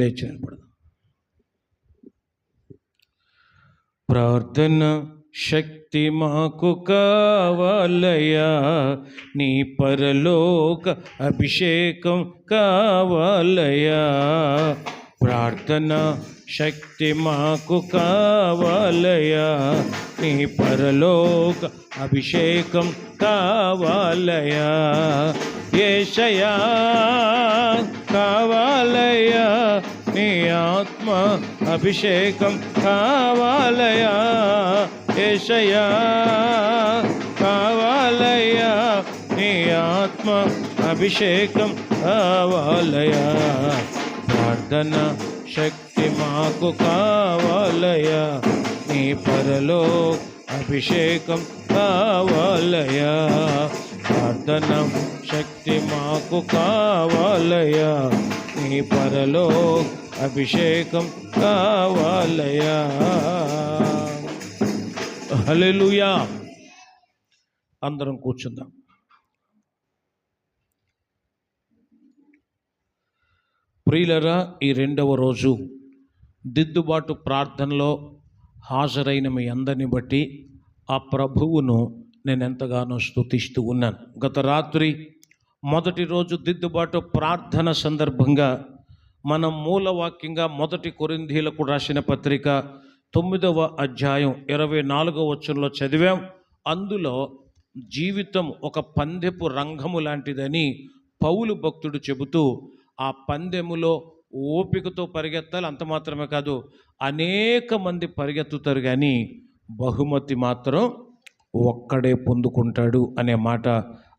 లేచి నిలబడదాం. ప్రార్థన శక్తి మాకు కావాలయ్యా నీ పరలోక అభిషేకం కావాలయ్యా. ప్రార్థన శక్తి మాకు కావాలయ్యా నీ పరలోక అభిషేకం కావాలయ్యా. ఏషయా కావాలయ్యా నీ ఆత్మ అభిషేకం కావాలయా ఏషయా కావాలయ్యా నీ ఆత్మ అభిషేకం కావాలయా ప్రార్థన శక్తి మాకు కావాలయా నీ పరలో అభిషేకం కావాలయా ప్రార్థన శక్తి మాకు కావాలయా నీ పరలో అభిషేకం కావాలయా హలెలుయా అందరం కూర్చుందాం. ప్రియులరా ఈ రెండవ రోజు దిద్దుబాటు ప్రార్థనలో హాజరైన మీ అందరిని బట్టి ఆ ప్రభువును నేను ఎంతగానో స్థుతిస్తూ ఉన్నాను. గత రాత్రి మొదటి రోజు దిద్దుబాటు ప్రార్థన సందర్భంగా మనం మూలవాక్యంగా మొదటి కొరింధీలకు రాసిన పత్రిక తొమ్మిదవ అధ్యాయం ఇరవై నాలుగవ వచనంలో చదివాం. అందులో జీవితం ఒక పందెపు రంగము లాంటిదని పౌలు భక్తుడు చెబుతూ ఆ పందెములో ఓపికతో పరిగెత్తాలి అంత మాత్రమే కాదు అనేక మంది పరిగెత్తుతారు కానీ బహుమతి మాత్రం ఒక్కడే పొందుకుంటాడు అనే మాట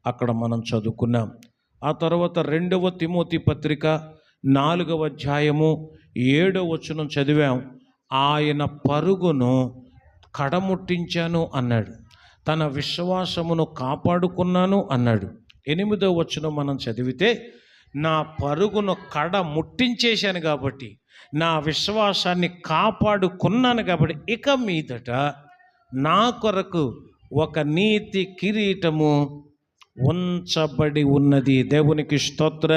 అక్కడ మనం చదువుకున్నాం. ఆ తర్వాత రెండవ తిమోతి పత్రిక నాలుగవ అధ్యాయము ఏడవ వచనం చదివాం. ఆయన పరుగును కడముట్టించాను అన్నాడు. తన విశ్వాసమును కాపాడుకున్నాను అన్నాడు. ఎనిమిదో వచనం మనం చదివితే నా పరుగును కడ ముట్టించేశాను కాబట్టి నా విశ్వాసాన్ని కాపాడుకున్నాను కాబట్టి ఇక మీదట నా కొరకు ఒక నీతి కిరీటము ఉంచబడి ఉన్నది. దేవునికి స్తోత్ర.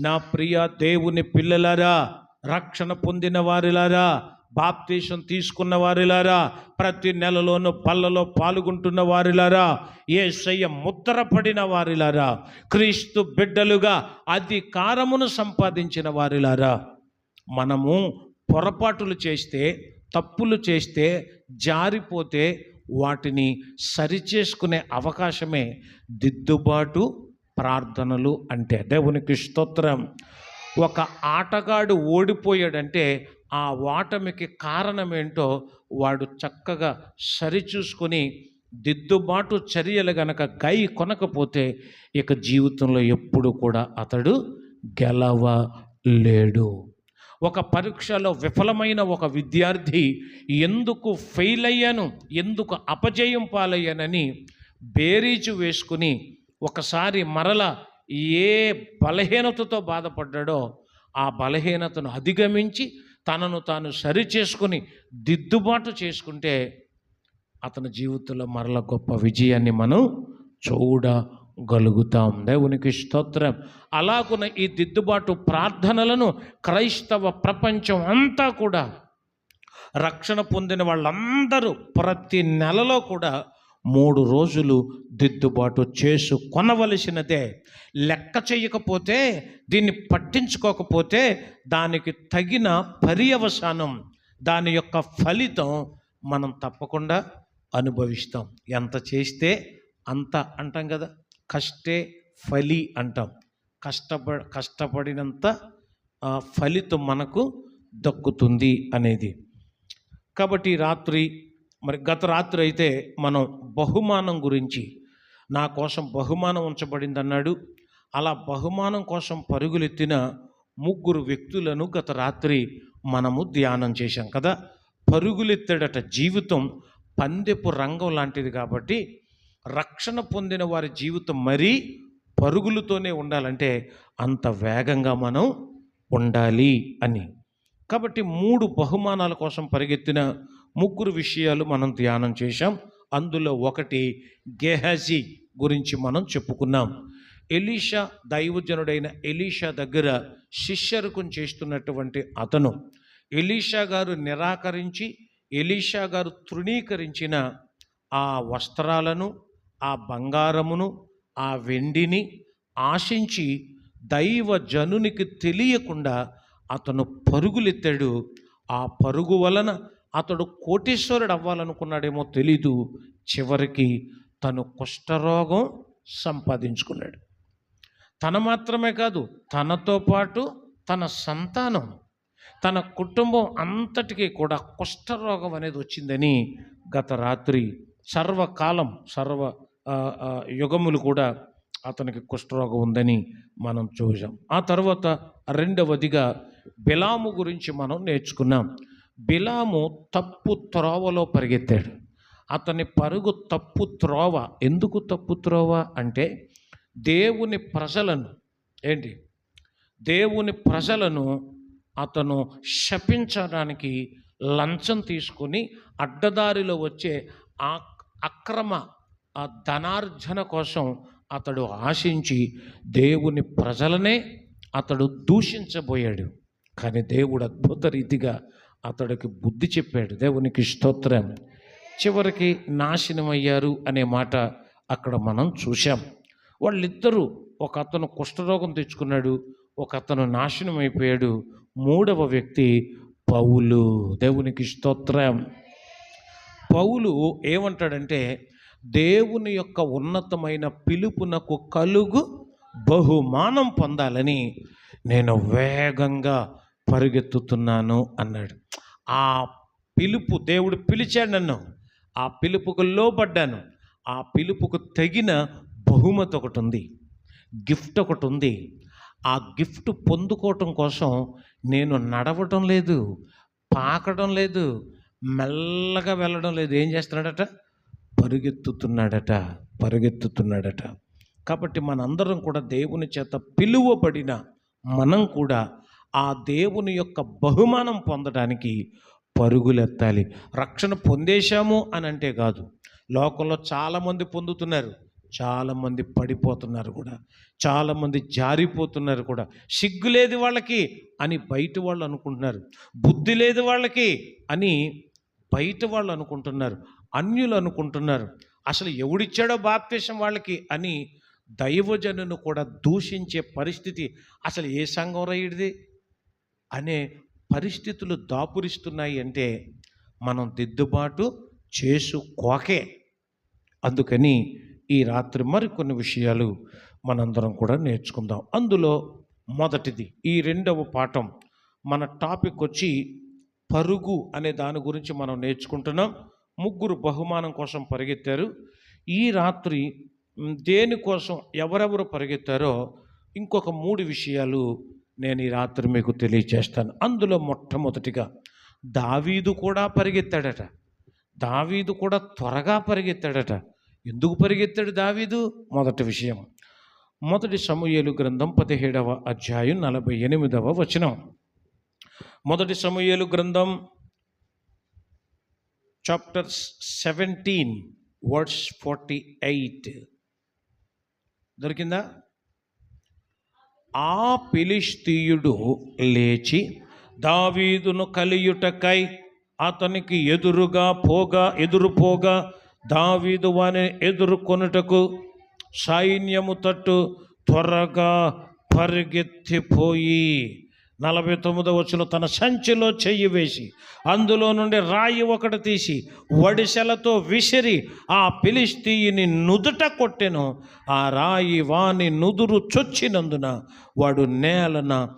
నా ప్రియ దేవుని పిల్లలారా రక్షణ పొందిన వారిలారా బాప్తీసం తీసుకున్న వారిలారా ప్రతి నెలలోనూ పళ్ళలో పాల్గొంటున్న వారిలారా ఏసయ్య ముద్రపడిన వారిలారా క్రీస్తు బిడ్డలుగా అధికారమును సంపాదించిన వారిలారా మనము పొరపాటులు చేస్తే తప్పులు చేస్తే జారిపోతే వాటిని సరిచేసుకునే అవకాశమే దిద్దుబాటు ప్రార్థనలు అంటే. దేవునికి స్తోత్రం. ఒక ఆటగాడు ఓడిపోయాడంటే ఆ ఓటమికి కారణం ఏంటో వాడు చక్కగా సరిచూసుకొని దిద్దుబాటు చర్యలు గనక గై కొనకపోతే ఇక జీవితంలో ఎప్పుడు కూడా అతడు గెలవలేడు. ఒక పరీక్షలో విఫలమైన ఒక విద్యార్థి ఎందుకు ఫెయిల్ అయ్యాను ఎందుకు అపజయం పాలయ్యానని బేరీజు వేసుకుని ఒకసారి మరల ఏ బలహీనతతో బాధపడ్డాడో ఆ బలహీనతను అధిగమించి తనను తాను సరి చేసుకుని దిద్దుబాటు చేసుకుంటే అతని జీవితంలో మరల గొప్ప విజయాన్ని మనం చూడ గలుగుతాం దేవునికి స్తోత్రం. అలాగున ఈ దిద్దుబాటు ప్రార్థనలను క్రైస్తవ ప్రపంచం అంతా కూడా రక్షణ పొందిన వాళ్ళందరూ ప్రతి నెలలో కూడా మూడు రోజులు దిద్దుబాటు చేసు కొనవలసినదే లెక్క చేయకపోతే దీన్ని పట్టించుకోకపోతే దానికి తగిన పర్యవసానం దాని యొక్క ఫలితం మనం తప్పకుండా అనుభవిస్తాం. ఎంత చేస్తే అంత అంటాం కదా? కష్టే ఫలి అంటాం. కష్టప కష్టపడినంత ఆ, ఫలితం మనకు దక్కుతుంది అనేది. కాబట్టి రాత్రి మరి గత రాత్రి అయితే మనం బహుమానం గురించి నా కోసం బహుమానం ఉంచబడింది అన్నాడు అలా బహుమానం కోసం పరుగులెత్తిన ముగ్గురు వ్యక్తులను గత రాత్రి మనము ధ్యానం చేశాం కదా. పరుగులెత్తాడట జీవితం పందెపు రంగం లాంటిది కాబట్టి రక్షణ పొందిన వారి జీవితం మరీ పరుగులతోనే ఉండాలంటే అంత వేగంగా మనం ఉండాలి అని. కాబట్టి మూడు బహుమానాల కోసం పరిగెత్తిన ముగ్గురు విషయాలు మనం ధ్యానం చేశాం. అందులో ఒకటి గెహజీ గురించి మనం చెప్పుకున్నాం. ఎలీషా దైవజనుడైన ఎలీషా దగ్గర శిష్యరుకం చేస్తున్నటువంటి అతను ఎలీషా గారు నిరాకరించి ఎలీషా గారు తృణీకరించిన ఆ వస్త్రాలను ఆ బంగారమును ఆ వెండిని ఆశించి దైవ జనునికి తెలియకుండా అతను పరుగులెత్తాడు. ఆ పరుగు వలన అతడు కోటేశ్వరుడు అవ్వాలనుకున్నాడేమో తెలీదు. చివరికి తను కుష్ఠరోగం సంపాదించుకున్నాడు. తన మాత్రమే కాదు తనతో పాటు తన సంతానం తన కుటుంబం అంతటికీ కూడా కుష్ఠరోగం అనేది వచ్చిందని గత రాత్రి సర్వకాలం సర్వ యుగములు కూడా అతనికి కుష్ఠరోగం ఉందని మనం చూసాం ఆ తర్వాత రెండవదిగా బిలాము గురించి మనం నేర్చుకున్నాం. బిలాము తప్పు త్రోవలో పరిగెత్తాడు. అతని పరుగు తప్పు త్రోవ. ఎందుకు తప్పు త్రోవ అంటే దేవుని ప్రజలను ఏంటి? దేవుని ప్రజలను అతను శపించడానికి లంచం తీసుకుని అడ్డదారిలో వచ్చే ఆ అక్రమ ఆ ధనార్జన కోసం అతడు ఆశించి దేవుని ప్రజలనే అతడు దూషించబోయాడు. కానీ దేవుడు అద్భుత రీతిగా అతడికి బుద్ధి చెప్పాడు. దేవునికి స్తోత్రం. చివరికి నాశనమయ్యారు అనే మాట అక్కడ మనం చూశాం. వాళ్ళిద్దరూ ఒక అతను కుష్ఠరోగం తెచ్చుకున్నాడు ఒక అతను నాశనం అయిపోయాడు మూడవ వ్యక్తి పౌలు. దేవునికి స్తోత్రం. పౌలు ఏమంటాడంటే దేవుని యొక్క ఉన్నతమైన పిలుపునకు కలుగు బహుమానం పొందాలని నేను వేగంగా పరిగెత్తుతున్నాను అన్నాడు. ఆ పిలుపు దేవుడు పిలిచాడు నన్ను. ఆ పిలుపుకు లోబడ్డాను. ఆ పిలుపుకు తగిన బహుమతి ఒకటి ఉంది గిఫ్ట్ ఒకటి ఉంది. ఆ గిఫ్ట్ పొందుకోవటం కోసం నేను నడవటం లేదు పాకడం లేదు మెల్లగా వెళ్ళడం లేదు. ఏం చేస్తున్నాడట? పరుగెత్తుతున్నాడట పరుగెత్తుతున్నాడట. కాబట్టి మనందరం కూడా దేవుని చేత పిలువబడిన మనం కూడా ఆ దేవుని యొక్క బహుమానం పొందడానికి పరుగులెత్తాలి. రక్షణ పొందేశాము అని అంటే కాదు. లోకంలో చాలామంది పొందుతున్నారు. చాలామంది పడిపోతున్నారు కూడా. చాలామంది జారిపోతున్నారు కూడా. సిగ్గు లేదు వాళ్ళకి అని బయట వాళ్ళు అనుకుంటున్నారు. బుద్ధి లేదు వాళ్ళకి అని బయట వాళ్ళు అనుకుంటున్నారు అన్యులు అనుకుంటున్నారు. అసలు ఎవడిచ్చాడో బాప్తీసం వాళ్ళకి అని దైవజనును కూడా దూషించే పరిస్థితి అసలు ఏ సంఘం రైడిది అనే పరిస్థితులు దాపురిస్తున్నాయి అంటే మనం దిద్దుబాటు చేసుకోకే అందుకని ఈ రాత్రి మరికొన్ని విషయాలు మనందరం కూడా నేర్చుకుందాం. అందులో మొదటిది ఈ రెండవ పాఠం మన టాపిక్ వచ్చి పరుగు అనే దాని గురించి మనం నేర్చుకుంటున్నాం. ముగ్గురు బహుమానం కోసం పరిగెత్తారు. ఈ రాత్రి దేనికోసం ఎవరెవరు పరిగెత్తారో ఇంకొక మూడు విషయాలు నేను ఈ రాత్రి మీకు తెలియచేస్తాను. అందులో మొట్టమొదటిగా దావీదు కూడా పరిగెత్తాడట. దావీదు కూడా త్వరగా పరిగెత్తాడట. ఎందుకు పరిగెత్తాడు దావీదు? మొదటి విషయం. మొదటి సమూహలు గ్రంథం పదిహేడవ అధ్యాయం నలభై ఎనిమిదవ వచనం. మొదటి సమూహలు గ్రంథం chapter seventeen words forty eight దొరికిందా? ఆ పిలిస్తీయుడు లేచి దావీదును కలియుటకై అతనికి ఎదురుగా పోగా ఎదురు పోగా దావీదు వాని ఎదుర్కొనుటకు సైన్యము తట్టు త్వరగా పరిగెత్తిపోయి నలభై తొమ్మిదో వచ్చిన తన సంచిలో చెయ్యి వేసి అందులో నుండి రాయి ఒకటి తీసి వడిసెలతో విసిరి ఆ పిలిస్తీయుని నుదుట కొట్టెను. ఆ రాయి వాని నుదురు చొచ్చినందున వాడు నేలన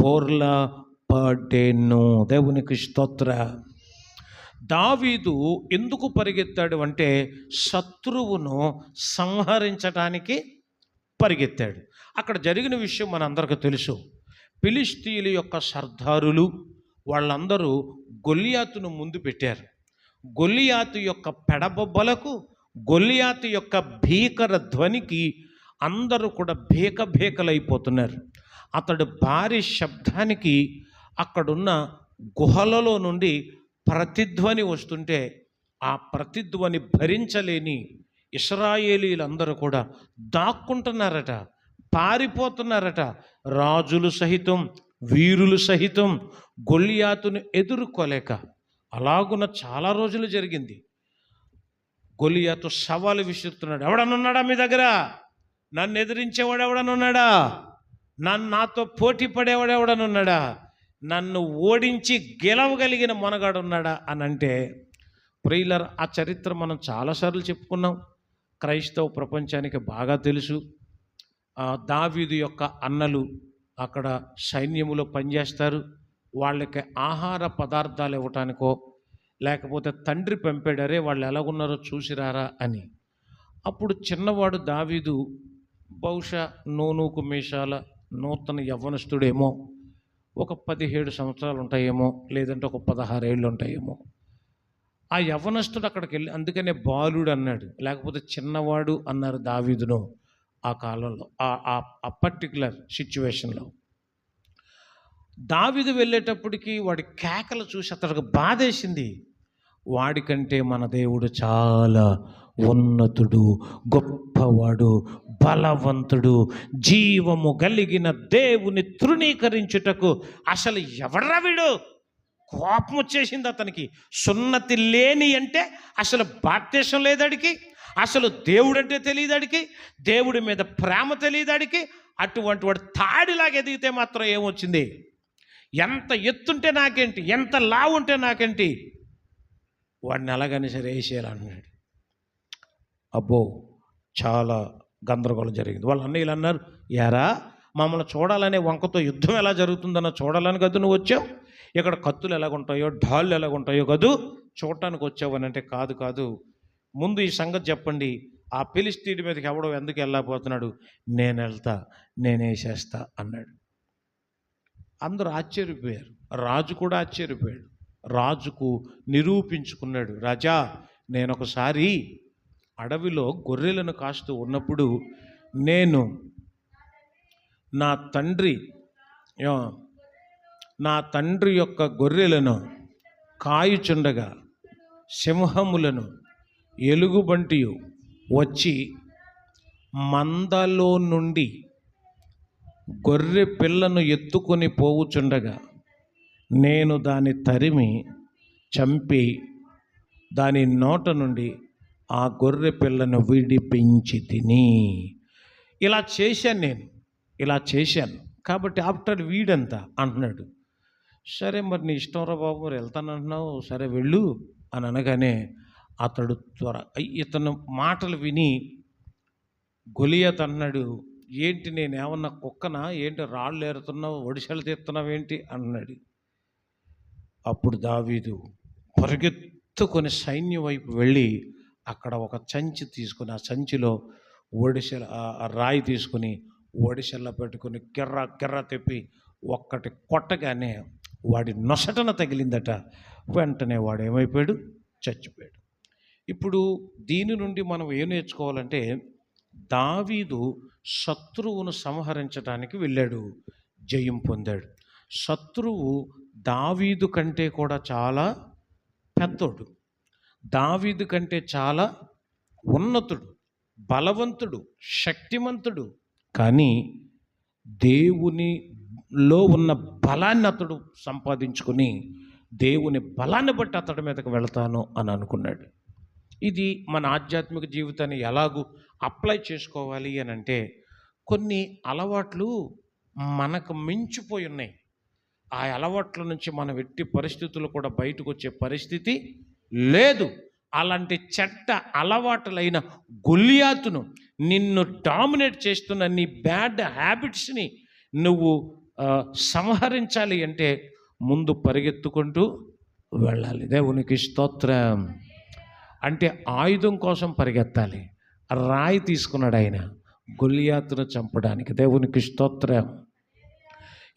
బోర్ల పడేను. దేవునికి స్తోత్ర. దావీదు ఎందుకు పరిగెత్తాడు అంటే శత్రువును సంహరించడానికి పరిగెత్తాడు. అక్కడ జరిగిన విషయం మనందరికీ తెలుసు. ఫిలిస్తీయుల యొక్క సర్దారులు వాళ్ళందరూ గొల్లియాతును ముందు పెట్టారు. గొల్లియాతు యొక్క పెడబొబ్బలకు గొల్లియాతు యొక్క భీకర ధ్వనికి అందరూ కూడా భీక భీకలైపోతున్నారు అతడు భారీ శబ్దానికి అక్కడున్న గుహలలో నుండి ప్రతిధ్వని వస్తుంటే ఆ ప్రతిధ్వని భరించలేని ఇస్రాయేలీలందరూ కూడా దాక్కుంటున్నారట. పారిపోతున్నారట. రాజులు సహితం వీరులు సహితం గొల్లియాతును ఎదుర్కోలేక అలాగున చాలా రోజులు జరిగింది. గొలియాతో సవాలు విసురుతున్నాడు. ఎవడనున్నాడా మీ దగ్గర? నన్ను ఎదిరించేవాడు ఎవడనున్నాడా నన్ను నాతో పోటీ పడేవాడు ఎవడనున్నాడా నన్ను ఓడించి గెలవగలిగిన మొనగాడున్నాడా? అని అంటే ప్రియులర్ ఆ చరిత్ర మనం చాలాసార్లు చెప్పుకున్నాం. క్రైస్తవ ప్రపంచానికి బాగా తెలుసు. దావీదు యొక్క అన్నలు అక్కడ సైన్యములో పనిచేస్తారు. వాళ్ళకి ఆహార పదార్థాలు ఇవ్వటానికో లేకపోతే తండ్రి పంపాడరే వాళ్ళు ఎలాగున్నారో చూసిరారా అని. అప్పుడు చిన్నవాడు దావీదు బహుశా నూనూకు మీషాల నూతన యవ్వనస్తుడేమో ఒక పదిహేడు సంవత్సరాలు ఉంటాయేమో లేదంటే ఒక పదహారేళ్ళు ఉంటాయేమో. ఆ యవ్వనస్తుడు అక్కడికి వెళ్ళి అందుకనే బాలుడు అన్నాడు లేకపోతే చిన్నవాడు అన్నారు దావీదును. ఆ కాలంలో ఆ ఆ పర్టికులర్ సిచ్యువేషన్లో దావిదు వెళ్ళేటప్పటికి వాడి కేకలు చూసి అతడికి బాధేసింది. వాడికంటే మన దేవుడు చాలా ఉన్నతుడు గొప్పవాడు బలవంతుడు జీవము కలిగిన దేవుని తృణీకరించుటకు అసలు ఎవడ్రా వీడు? కోపం వచ్చేసింది అతనికి. సున్నతి లేని అంటే అసలు భారతదేశం లేదడికి? అసలు దేవుడు అంటే తెలియదాడికి? దేవుడి మీద ప్రేమ తెలియదాడికి? అటువంటి వాడు తాడిలాగా ఎదిగితే మాత్రం ఏమొచ్చింది? ఎంత ఎత్తుంటే నాకేంటి? ఎంత లావు ఉంటే నాకేంటి? వాడిని ఎలాగని సరే వేసేయాలన్నాడు అబ్బో చాలా గందరగోళం జరిగింది. వాళ్ళ అన్నయ్యలు అన్నారు యారా మమ్మల్ని చూడాలనే వంకతో యుద్ధం ఎలా జరుగుతుందన్న చూడాలని కదూ నువ్వు వచ్చావు? ఇక్కడ కత్తులు ఎలాగుంటాయో ఢాళ్ళు ఎలాగుంటాయో కదూ చూడటానికి వచ్చావు అని అంటే కాదు కాదు ముందు ఈ సంగతి చెప్పండి. ఆ పిలిస్తీడి మీదకి ఎవడో ఎందుకు వెళ్ళకపోతున్నాడు నేను వెళ్తా నేనేసేస్తా అన్నాడు. అందరూ ఆశ్చర్యపోయారు. రాజు కూడా ఆశ్చర్యపోయాడు. రాజుకు నిరూపించుకున్నాడు. రాజా నేను ఒకసారి అడవిలో గొర్రెలను కాస్తూ ఉన్నప్పుడు నేను నా తండ్రి నా తండ్రి యొక్క గొర్రెలను కాయుచుండగా సింహములను ఎలుగుబంటియు వచ్చి మందలో నుండి గొర్రె పిల్లను ఎత్తుకొని పోవుచుండగా నేను దాని తరిమి చంపి దాని నోట నుండి ఆ గొర్రె పిల్లను విడిపించి తిని. ఇలా చేశాను నేను ఇలా చేశాను. కాబట్టి ఆఫ్టర్ వీడంతా అంటున్నాడు. సరే మరి నీ ఇష్టం రా బాబు మరి వెళ్తానంటున్నావు సరే వెళ్ళు అని అనగానే అతడు త్వర ఇతను మాటలు విని గొలియత్ అన్నాడు ఏంటి నేను ఏమన్నా ఏంటి రాళ్ళు ఏరుతున్నావు? ఒడిశలు తీస్తున్నావు ఏంటి? అన్నాడు. అప్పుడు దావీదు పరిగెత్తుకొని సైన్యం వైపు వెళ్ళి అక్కడ ఒక సంచి తీసుకుని ఆ సంచిలో ఒడిశల రాయి తీసుకుని ఒడిశల్లో పెట్టుకుని కిర్ర కిర్ర తెప్పి ఒక్కటి కొట్టగానే వాడి నొసటన తగిలిందట. వెంటనే వాడు ఏమైపోయాడు? చచ్చిపోయాడు. ఇప్పుడు దీని నుండి మనం ఏం నేర్చుకోవాలంటే దావీదు శత్రువును సంహరించడానికి వెళ్ళాడు జయం పొందాడు. శత్రువు దావీదు కంటే కూడా చాలా పెద్దోడు. దావీదు కంటే చాలా ఉన్నతుడు బలవంతుడు శక్తిమంతుడు. కానీ దేవునిలో ఉన్న బలాన్ని అతడు సంపాదించుకొని దేవుని బలాన్ని బట్టి అతడి మీదకి వెళతాను అని అనుకున్నాడు. ఇది మన ఆధ్యాత్మిక జీవితాన్ని ఎలాగూ అప్లై చేసుకోవాలి అని అంటే కొన్ని అలవాట్లు మనకు మించిపోయి ఉన్నాయి. ఆ అలవాట్ల నుంచి మనం ఎట్టి పరిస్థితులు కూడా బయటకు వచ్చే పరిస్థితి లేదు. అలాంటి చెడ్డ అలవాటులైన గొల్లియాతును నిన్ను డామినేట్ చేస్తున్న నీ బ్యాడ్ హ్యాబిట్స్ని నువ్వు సంహరించాలి అంటే ముందు పరిగెత్తుకుంటూ వెళ్ళాలి. దేవునికి స్తోత్రం. అంటే ఆయుధం కోసం పరిగెత్తాలి. రాయి తీసుకున్నాడు ఆయన. గొల్లియాతును చంపడానికి. దేవునికి స్తోత్రం.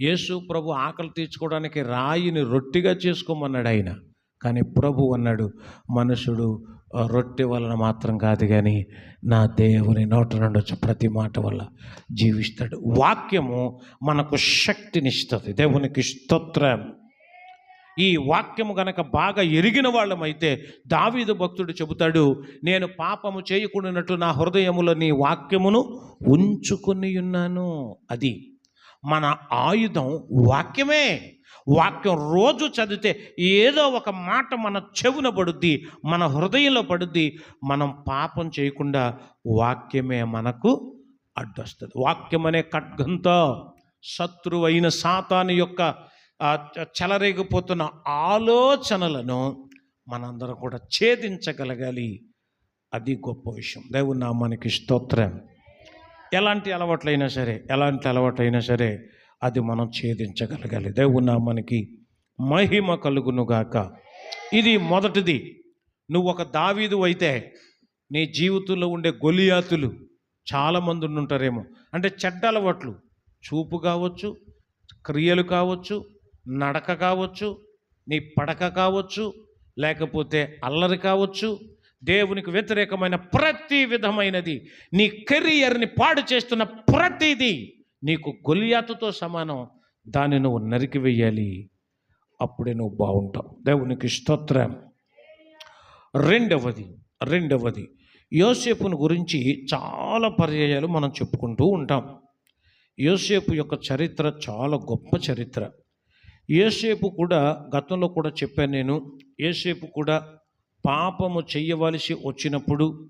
యేసు ప్రభు ఆకలి తీర్చుకోవడానికి రాయిని రొట్టిగా చేసుకోమన్నాడు ఆయన. కానీ ప్రభు అన్నాడు మనుషుడు రొట్టె వలన మాత్రం కాదు కానీ నా దేవుని నోట నుండి వచ్చే ప్రతి మాట వల్ల జీవిస్తాడు. వాక్యము మనకు శక్తినిస్తుంది. దేవునికి స్తోత్రం. ఈ వాక్యము గనక బాగా ఎరిగిన వాళ్ళమైతే దావీదు భక్తుడు చెబుతాడు నేను పాపము చేయకుండానట్లు నా హృదయములో నీ వాక్యమును ఉంచుకొని ఉన్నాను. అది మన ఆయుధం వాక్యమే. వాక్యం రోజు చదివితే ఏదో ఒక మాట మన చెవున పడుద్ది మన హృదయంలో పడుద్ది. మనం పాపం చేయకుండా వాక్యమే మనకు అడ్డొస్తుంది. వాక్యం అనే ఖడ్గంతో శత్రువైన సాతాను యొక్క చెలరేగిపోతున్న ఆలోచనలను మనందరం కూడా ఛేదించగలగాలి. అది గొప్ప విషయం. దేవుని నామానికి స్తోత్రం. ఎలాంటి అలవాట్లైనా సరే ఎలాంటి అలవాట్లైనా సరే అది మనం ఛేదించగలగాలి. దేవుని నామానికి మహిమ కలుగునుగాక ఇది మొదటిది. నువ్వు ఒక దావీదు అయితే నీ జీవితంలో ఉండే గొలియాతులు చాలామంది ఉంటారేమో అంటే చెడ్డ అలవాట్లు. చూపు కావచ్చు క్రియలు కావచ్చు నడక కావచ్చు నీ పడక కావచ్చు లేకపోతే అల్లరి కావచ్చు దేవునికి వ్యతిరేకమైన ప్రతి విధమైనది నీ కెరియర్ని పాడు చేస్తున్న ప్రతిదీ నీకు గొలియాతుతో సమానం. దాన్ని నువ్వు నరికి వెయ్యాలి అప్పుడే నువ్వు బాగుంటావు. దేవునికి స్తోత్రం. రెండవది రెండవది యోసేపును గురించి చాలా పర్యాయాలు మనం చెప్పుకుంటూ ఉంటాం. యోసేపు యొక్క చరిత్ర చాలా గొప్ప చరిత్ర. ఏసేపు కూడా గతంలో కూడా చెప్పాను నేను ఏసేపు కూడా పాపము చేయవలసి వచ్చినప్పుడు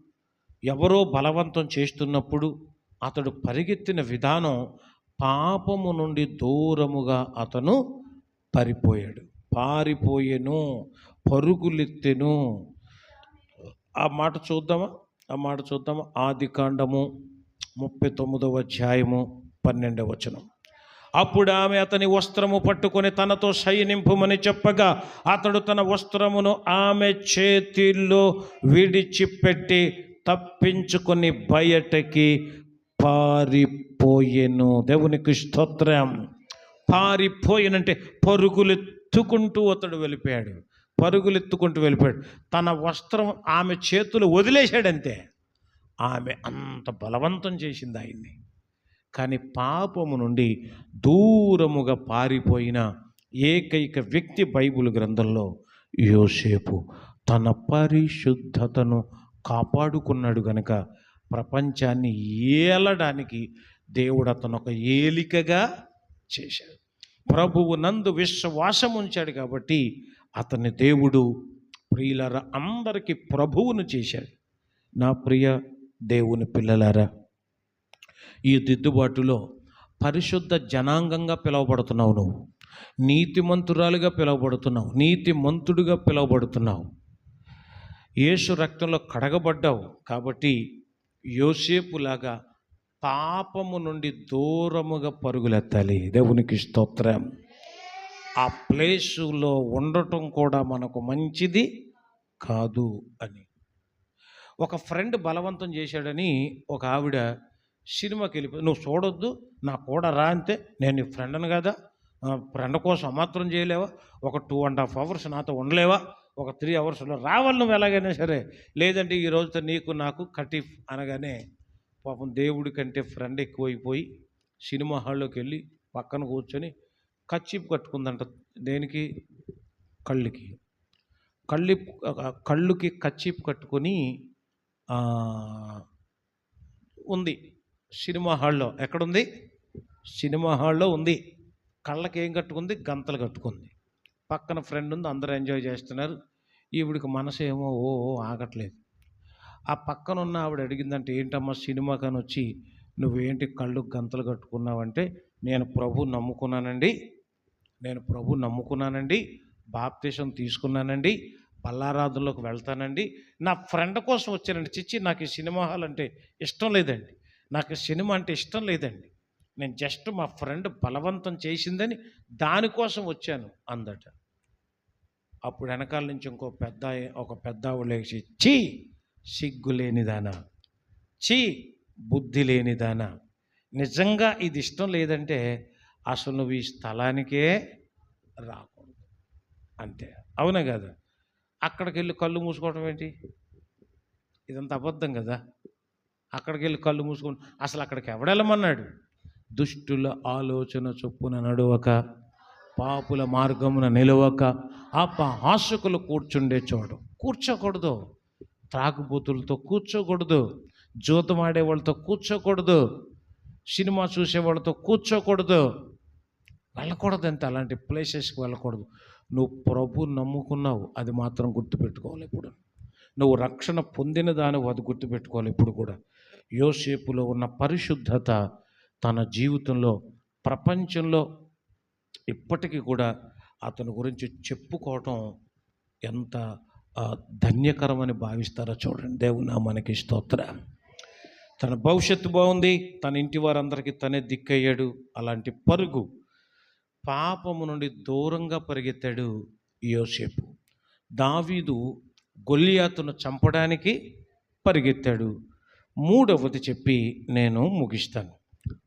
ఎవరో బలవంతం చేస్తున్నప్పుడు అతడు పరిగెత్తిన విధానం పాపము నుండి దూరముగా అతను పారిపోయాడు. పారిపోయెను పరుగులెత్తెను. ఆ మాట చూద్దామా? ఆ మాట చూద్దామా? ఆది కాండము ముప్పై తొమ్మిదవ అధ్యాయము పన్నెండవ వచనం. అప్పుడు ఆమె అతని వస్త్రము పట్టుకొని తనతో శయనింపుమని చెప్పగా అతడు తన వస్త్రమును ఆమె చేతిలో విడిచిపెట్టి తప్పించుకొని బయటకి పారిపోయెను. దేవునికి స్తోత్రం. పారిపోయినంటే పరుగులెత్తుకుంటూ అతడు వెళ్ళిపోయాడు. పరుగులెత్తుకుంటూ వెళ్ళిపోయాడు. తన వస్త్రం ఆమె చేతులు వదిలేశాడంతే. ఆమె అంత బలవంతం చేసింది ఆయన్ని. కానీ పాపము నుండి దూరముగా పారిపోయిన ఏకైక వ్యక్తి బైబిల్ గ్రంథంలో యోసేపు తన పరిశుద్ధతను కాపాడుకున్నాడు గనక ప్రపంచాన్ని ఏలడానికి దేవుడు అతను ఒక ఏలికగా చేశాడు. ప్రభువు నందు విశ్వాసం ఉంచాడు కాబట్టి అతని దేవుడు ప్రియులర అందరికీ ప్రభువును చేశాడు. నా ప్రియ దేవుని పిల్లలారా ఈ దిద్దుబాటులో పరిశుద్ధ జనాంగంగా పిలువబడుతున్నావు నువ్వు. నీతిమంతురాలుగా పిలువబడుతున్నావు. నీతిమంతుడుగా పిలువబడుతున్నావు. యేసు రక్తంలో కడగబడ్డావు. కాబట్టి యోసేపులాగా పాపము నుండి దూరముగా పరుగులెత్తాలి. దేవునికి స్తోత్రం. ఆ ప్లేసులో ఉండటం కూడా మనకు మంచిది కాదు అని. ఒక ఫ్రెండ్ బలవంతం చేశాడని ఒక ఆవిడ సినిమాకి వెళ్ళిపోయి నువ్వు చూడొద్దు నా కూడా రా అంతే. నేను నీ ఫ్రెండ్ను కదా. ఫ్రెండ్ కోసం అమాత్రం చేయలేవా? ఒక టూ అండ్ హాఫ్ అవర్స్ నాతో ఉండలేవా? ఒక త్రీ అవర్స్లో రావాలి నువ్వు ఎలాగైనా సరే. లేదంటే ఈ రోజుతో నీకు నాకు కటీఫ్ అనగానే పాపం దేవుడి కంటే ఫ్రెండ్ ఎక్కువైపోయి సినిమా హాల్లోకి వెళ్ళి పక్కన కూర్చొని కచ్చిప్ కట్టుకుందంట దేనికి? కళ్ళుకి. కళ్ళి కళ్ళుకి కచ్చిప్ కట్టుకొని ఉంది. సినిమా హాల్లో ఎక్కడుంది? సినిమా హాల్లో ఉంది. కళ్ళకి ఏం కట్టుకుంది? గంతలు కట్టుకుంది. పక్కన ఫ్రెండ్ ఉంది అందరూ ఎంజాయ్ చేస్తున్నారు. ఈవిడికి మనసు ఏమో ఓ ఓ ఆగట్లేదు. ఆ పక్కన ఉన్న ఆవిడ అడిగిందంటే ఏంటమ్మా సినిమా కానీ వచ్చి నువ్వేంటి కళ్ళు గంతలు కట్టుకున్నావంటే నేను ప్రభు నమ్ముకున్నానండి. నేను ప్రభు నమ్ముకున్నానండి. బాప్తీసం తీసుకున్నానండి. బల్లారాధనలోకి వెళ్తానండి. నా ఫ్రెండ్ కోసం వచ్చానండి. చిచ్చి నాకు ఈ సినిమా హాల్ అంటే ఇష్టం లేదండి. నాకు సినిమా అంటే ఇష్టం లేదండి. నేను జస్ట్ మా ఫ్రెండ్ బలవంతం చేసిందని దానికోసం వచ్చాను అందట. అప్పుడు వెనకాల నుంచి ఇంకో పెద్ద ఒక పెద్ద లేచి చీ సిగ్గు లేనిదానా చీ బుద్ధి లేనిదానా నిజంగా ఇది ఇష్టం లేదంటే అసలు నువ్వు ఈ స్థలానికే రాకూడదు. అంతే. అవునా కదా? అక్కడికి వెళ్ళి కళ్ళు మూసుకోవడం ఏంటి? ఇదంతా అబద్ధం కదా? అక్కడికి వెళ్ళి కళ్ళు మూసుకొని అసలు అక్కడికి ఎవడెళ్ళమన్నాడు దుష్టుల ఆలోచన చొప్పున నడవక పాపుల మార్గమున నిలవక అపహాసకులు కూర్చుండే చోటు కూర్చోకూడదు. త్రాగుబోతులతో కూర్చోకూడదు. జూతం వాళ్ళతో కూర్చోకూడదు. సినిమా చూసే వాళ్ళతో కూర్చోకూడదు. వెళ్ళకూడదు అంతే అలాంటి ప్లేసెస్కి వెళ్ళకూడదు. నువ్వు ప్రభు నమ్ముకున్నావు అది మాత్రం గుర్తుపెట్టుకోవాలి ఇప్పుడు. నువ్వు రక్షణ పొందిన దాని అది గుర్తుపెట్టుకోవాలి ఇప్పుడు కూడా. యోసేపులో ఉన్న పరిశుద్ధత తన జీవితంలో ప్రపంచంలో ఇప్పటికీ కూడా అతని గురించి చెప్పుకోవటం ఎంత ధన్యకరమని భావిస్తారో చూడండి. దేవునా మనకి స్తోత్ర. తన భవిష్యత్తు బాగుంది తన ఇంటి వారందరికీ తనే దిక్కయ్యాడు. అలాంటి పరుగు పాపము నుండి దూరంగా పరిగెత్తాడు యోసేపు. దావీదు గొల్లియాతును చంపడానికి పరిగెత్తాడు. మూడవది చెప్పి నేను ముగిస్తాను.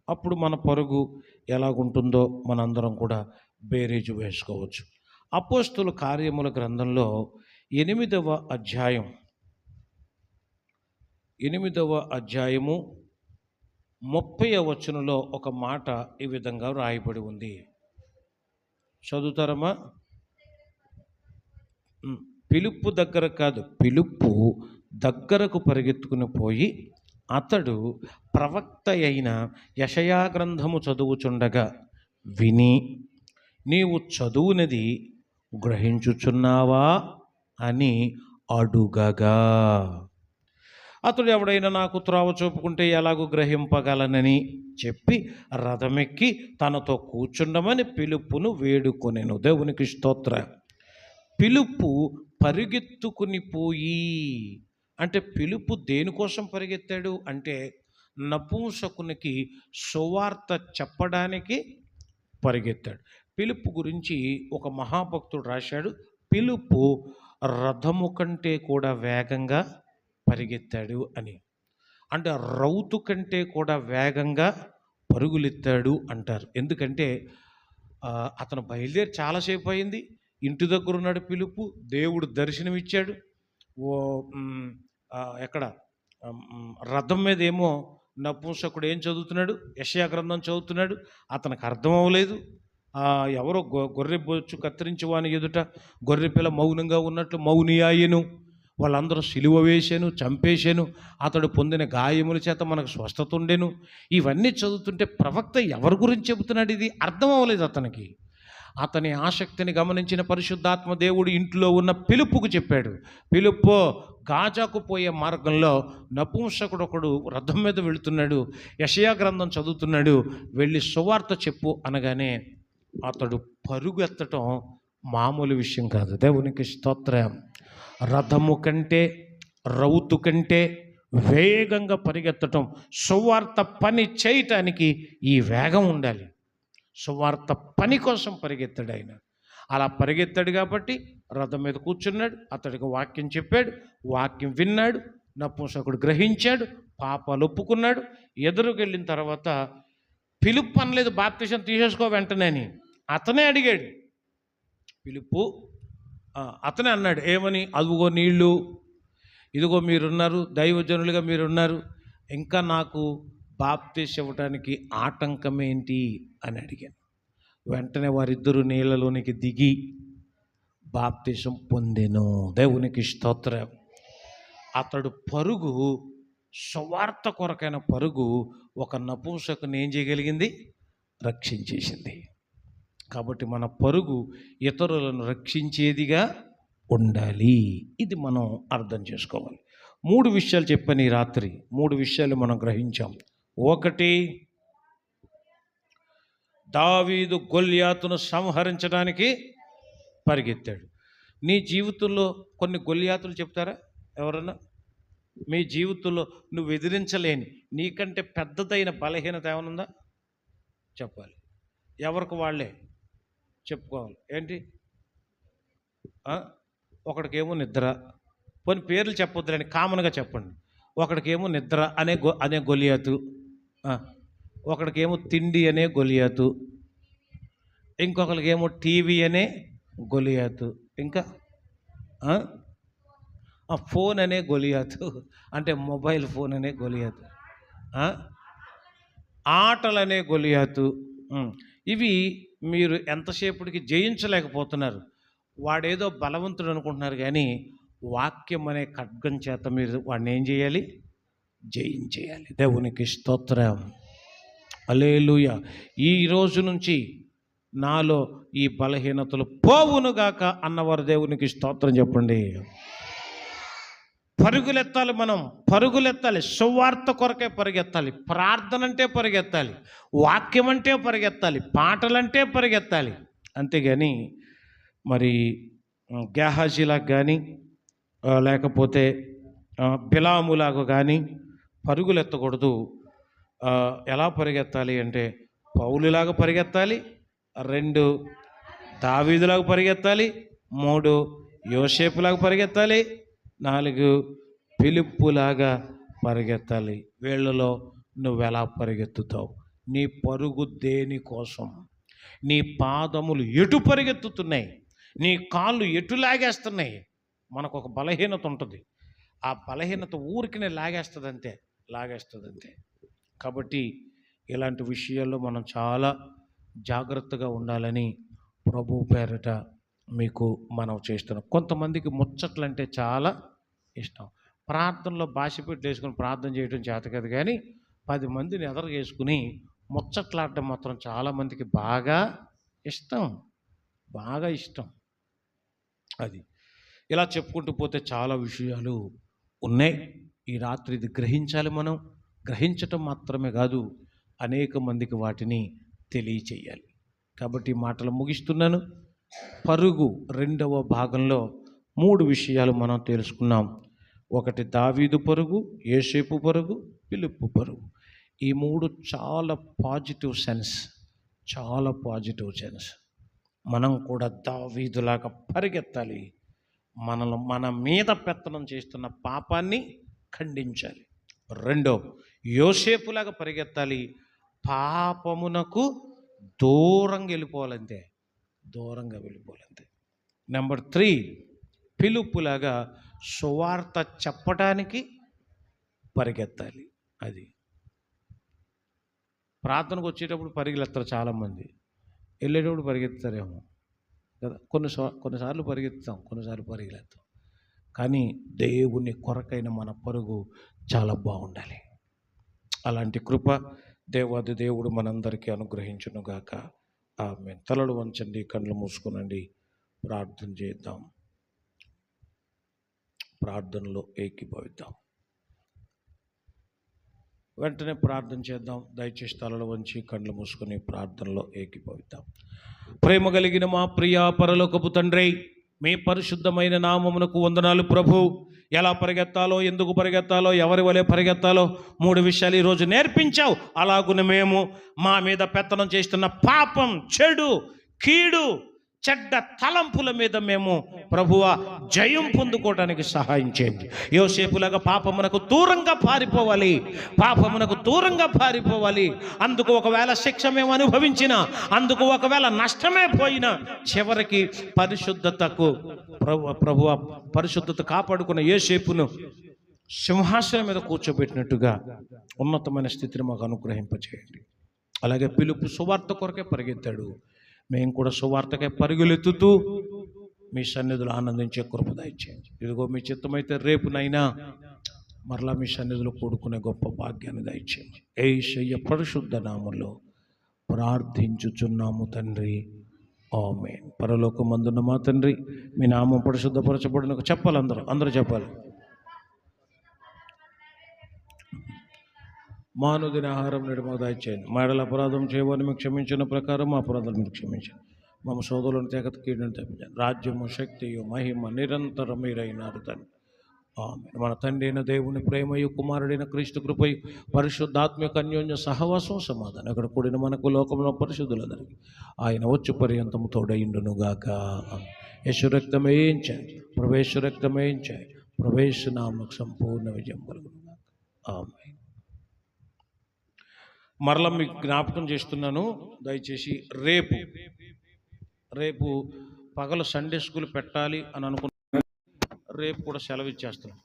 అప్పుడు మన పరుగు ఎలాగుంటుందో మనందరం కూడా బేరేజు వేసుకోవచ్చు. అపోస్తుల కార్యముల గ్రంథంలో ఎనిమిదవ అధ్యాయం ఎనిమిదవ అధ్యాయము ముప్పై వచనంలో ఒక మాట ఈ విధంగా రాయబడి ఉంది. చదువుతారమ్మా? పిలుపు దగ్గర కాదు పిలుపు దగ్గరకు పరిగెత్తుకుని పోయి అతడు ప్రవక్త అయిన యషయా గ్రంథము చదువుచుండగా విని నీవు చదువునది గ్రహించుచున్నావా? అని అడుగగా. అతడు ఎవడైనా నాకు త్రోవ చూపుకుంటే ఎలాగూ గ్రహింపగలనని చెప్పి రథమెక్కి తనతో కూర్చుండమని పిలుపును వేడుకొనెను. దేవునికి స్తోత్ర. పిలుపు పరిగెత్తుకుని పోయి అంటే పిలుపు దేనికోసం పరిగెత్తాడు? అంటే నపూంసకునికి సువార్త చెప్పడానికి పరిగెత్తాడు. పిలుపు గురించి ఒక మహాభక్తుడు రాశాడు. పిలుపు రథము కంటే కూడా వేగంగా పరిగెత్తాడు అని. అంటే రౌతు కంటే కూడా వేగంగా పరుగులెత్తాడు అంటారు. ఎందుకంటే అతను బయలుదేరి చాలాసేపు అయింది. ఇంటి దగ్గర ఉన్నాడు పిలుపు. దేవుడు దర్శనమిచ్చాడు. ఓ ఎక్కడ? రథం మీద ఏమో నపుంసకుడు ఏం చదువుతున్నాడు? యశయా గ్రంథం చదువుతున్నాడు. అతనికి అర్థం అవ్వలేదు. ఎవరో గొ గొర్రె బొచ్చు కత్తిరించి వాని ఎదుట గొర్రె పిల్ల మౌనంగా ఉన్నట్లు మౌనియాయను వాళ్ళందరూ సిలువ వేసాను చంపేశాను. అతడు పొందిన గాయముల చేత మనకు స్వస్థత ఉండెను. ఇవన్నీ చదువుతుంటే ప్రవక్త ఎవరి గురించి చెబుతున్నాడు ఇది? అర్థం అవ్వలేదు అతనికి. అతని ఆసక్తిని గమనించిన పరిశుద్ధాత్మ దేవుడు ఇంట్లో ఉన్న పిలుపుకు చెప్పాడు. పిలుపు గాజాకు పోయే మార్గంలో నపుంసకుడు ఒకడు రథం మీద వెళుతున్నాడు యషయా గ్రంథం చదువుతున్నాడు వెళ్ళి సువార్త చెప్పు అనగానే అతడు పరుగు ఎత్తటం మామూలు విషయం కాదు. దేవునికి స్తోత్రం. రథము కంటే రౌతు కంటే వేగంగా పరిగెత్తటం సువార్త పని చేయటానికి ఈ వేగం ఉండాలి. సువార్త పని కోసం పరిగెత్తాడు ఆయన. అలా పరిగెత్తాడు కాబట్టి రథం మీద కూర్చున్నాడు అతడికి వాక్యం చెప్పాడు వాక్యం విన్నాడు నపుంసకుడు గ్రహించాడు పాపాలు ఒప్పుకున్నాడు. ఎదురుకెళ్ళిన తర్వాత పిలుపు అనలేదు బాప్తిజం తీసేసుకో వెంటనే అని. అతనే అడిగాడు. పిలుపు అతనే అన్నాడు ఏమని? అదుగో నీళ్ళు ఇదిగో మీరున్నారు దైవజనులుగా మీరున్నారు ఇంకా నాకు బాప్తీస్ ఇవ్వడానికి ఆటంకం ఏంటి అని అడిగాను. వెంటనే వారిద్దరూ నీళ్ళలోనికి దిగి బాప్తీసం పొందెను. దేవునికి స్తోత్రం. అతడు పరుగు సువార్త కొరకైన పరుగు ఒక నపూంసకుని ఏం చేయగలిగింది? రక్షించేసింది. కాబట్టి మన పరుగు ఇతరులను రక్షించేదిగా ఉండాలి. ఇది మనం అర్థం చేసుకోవాలి. మూడు విషయాలు చెప్పాను ఈ రాత్రి మూడు విషయాలు మనం గ్రహించాం. ఒకటి దావీదు గొల్యాతును సంహరించడానికి పరిగెత్తాడు. నీ జీవితంలో కొన్ని గొల్యాతులు చెప్తారా? ఎవరన్నా? మీ జీవితంలో నువ్వు ఎదిరించలేని నీకంటే పెద్దదైన బలహీనత ఏమనుందా? చెప్పాలి. ఎవరికి వాళ్ళే? చెప్పుకోవాలి. ఏంటి? ఒకడికేమో నిద్ర. కొన్ని పేర్లు చెప్పొద్దులేండి కామన్గా చెప్పండి. ఒకడికేమో నిద్ర అనే గొ అనే గొలియాతు. ఒకడికేమో తిండి అనే గొలియాతు ఇంకొకరికేమో టీవీ అనే గొలియాతు ఇంకా ఫోన్ అనే గొలియాతు అంటే మొబైల్ ఫోన్ అనే గొలియాతు ఆటలనే గొలియాతు ఇవి మీరు ఎంతసేపటికి జయించలేకపోతున్నారు. వాడేదో బలవంతుడు అనుకుంటున్నారు కానీ వాక్యం అనే ఖడ్గం చేత మీరు వాడిని ఏం చేయాలి? జయించేయాలి. దేవునికి స్తోత్రం. అలేలుయ ఈ రోజు నుంచి నాలో ఈ బలహీనతలు పోవునుగాక అన్నవారు దేవునికి స్తోత్రం చెప్పండి. పరుగులెత్తాలి మనం. పరుగులెత్తాలి. సువార్త కొరకే పరిగెత్తాలి. ప్రార్థన అంటే పరిగెత్తాలి. వాక్యం అంటే పరిగెత్తాలి. పాటలంటే పరిగెత్తాలి. అంతేగాని మరి గ్యాహాజీలాగా కానీ లేకపోతే బిలాములాగా కానీ పరుగులెత్తకూడదు. ఎత్తకూడదు ఎలా పరిగెత్తాలి అంటే పౌలులాగా పరిగెత్తాలి రెండు దావీదులాగా పరిగెత్తాలి మూడు యోషేపులాగా పరిగెత్తాలి నాలుగు పిలుపులాగా పరిగెత్తాలి. వీళ్ళలో నువ్వు ఎలా పరిగెత్తుతావు? నీ పరుగు దేని కోసం? నీ పాదములు ఎటు పరిగెత్తుతున్నాయి? నీ కాళ్ళు ఎటు లాగేస్తున్నాయి? మనకు ఒక బలహీనత ఉంటుంది. ఆ బలహీనత ఊరికినే లాగేస్తుంది అంతే లాగేస్తుంది అంతే కాబట్టి ఇలాంటి విషయాల్లో మనం చాలా జాగ్రత్తగా ఉండాలని ప్రభు పేరట మీకు మనం చేస్తున్నాం. కొంతమందికి ముచ్చట్లు అంటే చాలా ఇష్టం. ప్రార్థనలో భాష పెట్టి వేసుకుని ప్రార్థన చేయడం చేత కదా కానీ పది మందిని ఎదర చేసుకుని ముచ్చట్లాడటం మాత్రం చాలామందికి బాగా ఇష్టం. బాగా ఇష్టం. అది. ఇలా చెప్పుకుంటూ పోతే చాలా విషయాలు ఉన్నాయి. ఈ రాత్రి ఇది గ్రహించాలి మనం. గ్రహించటం మాత్రమే కాదు అనేక మందికి వాటిని తెలియచేయాలి. కాబట్టి మాటలు ముగిస్తున్నాను. పరుగు రెండవ భాగంలో మూడు విషయాలు మనం తెలుసుకున్నాం. ఒకటి దావీదు పరుగు ఏసేపు పరుగు పిలుపు పరుగు. ఈ మూడు చాలా పాజిటివ్ సెన్స్ చాలా పాజిటివ్ సెన్స్. మనం కూడా దావీదులాగా పరిగెత్తాలి. మనలో మన మీద పెత్తనం చేస్తున్న పాపాన్ని ఖండించాలి. రెండో యోసేపులాగా పరిగెత్తాలి. పాపమునకు దూరంగా వెళ్ళిపోవాలంతే. దూరంగా వెళ్ళిపోవాలంతే. నెంబర్ త్రీ పిలుపులాగా సువార్త చెప్పటానికి పరిగెత్తాలి. అది. ప్రార్థనకు వచ్చేటప్పుడు పరిగెత్తారు చాలామంది. వెళ్ళేటప్పుడు పరిగెత్తారేమో. కదా కొన్ని కొన్నిసార్లు పరిగెత్తాం కొన్నిసార్లు పరిగెత్తాం. కానీ దేవుని కొరకైన మన పరుగు చాలా బాగుండాలి. అలాంటి కృప దేవాది దేవుడు మనందరికీ అనుగ్రహించునుగాక. ఆమె తలలు వంచండి కళ్ళు మూసుకునండి. ప్రార్థన చేద్దాం. ప్రార్థనలో ఏకీభవిద్దాం. వెంటనే ప్రార్థన చేద్దాం. దయచేసి తలలు వంచి కళ్ళు మూసుకొని ప్రార్థనలో ఏకీభవిద్దాం. ప్రేమ కలిగిన మా ప్రియా పరలోకపు తండ్రి మీ పరిశుద్ధమైన నామమునకు వందనాలు ప్రభు. ఎలా పరిగెత్తాలో ఎందుకు పరిగెత్తాలో ఎవరి వలె పరిగెత్తాలో మూడు విషయాలు ఈరోజు నేర్పించావు. అలాగున మేము మా మీద పెత్తనం చేస్తున్న పాపం చెడు కీడు చెడ్డ తలంపుల మీద మేము ప్రభువ జయం పొందుకోవడానికి సహాయం చేయండి. యోసేపులాగా పాపమునకు దూరంగా పారిపోవాలి. పాపమునకు దూరంగా పారిపోవాలి. అందుకు ఒకవేళ శిక్ష మేము అనుభవించిన అందుకు ఒకవేళ నష్టమే పోయినా చివరికి పరిశుద్ధతకు ప్రభు ప్రభువ పరిశుద్ధత కాపాడుకున్న యోసేపును సింహాసనం మీద కూర్చోబెట్టినట్టుగా ఉన్నతమైన స్థితిని మాకు అనుగ్రహింపచేయండి. అలాగే పిలుపు సువార్త కొరకే పరిగెత్తాడు. మేము కూడా సువార్తకే పరుగులెత్తుతూ మీ సన్నిధులు ఆనందించే కృప దయచేయండి. ఇదిగో మీ చిత్తమైతే రేపునైనా మరలా మీ సన్నిధిలో కూడుకునే గొప్ప భాగ్యాన్ని దయచేయండి. ఏషయ్య పరిశుద్ధ నామంలో ప్రార్థించుచున్నాము తండ్రి. ఆమె పరలోకమందున్న మా తండ్రి మీ నామం పరిశుద్ధపరచబడిన చెప్పాలి అందరూ అందరూ చెప్పాలి. మానుదిన ఆహారం నేడు మాకు దయచేయండి మాడల అపరాధం చేయవని మీకు క్షమించిన ప్రకారం మా అపరాధాలు మీరు క్షమించండి. మమ్మ సోదరులను తేగత కీడుని తప్పించండి. రాజ్యము శక్తియు మహిమ నిరంతరం మీరైనారు తండ్రి. మన తండ్రి అయిన దేవుని ప్రేమయు కుమారుడైన క్రీస్తు కృపయు పరిశుద్ధాత్మక అన్యోన్య సహవాసం సమాధానం ఇక్కడ కూడిన మనకు లోకంలో పరిశుద్ధులందరికీ ఆయన వచ్చి పర్యంతము తోడయిండునుగాక యశు ప్రవేశ రక్తమేయించాయి ప్రవేశ నామకు సంపూర్ణ విజయం కలుగునుగాక ఆమె మరలా మీకు జ్ఞాపకం చేస్తున్నాను. దయచేసి రేపు రేపు పగలు సండే స్కూల్ పెట్టాలి అని అనుకున్నాను రేపు కూడా సెలవు ఇచ్చేస్తున్నాను.